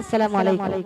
আসসালামু আলাইকুম।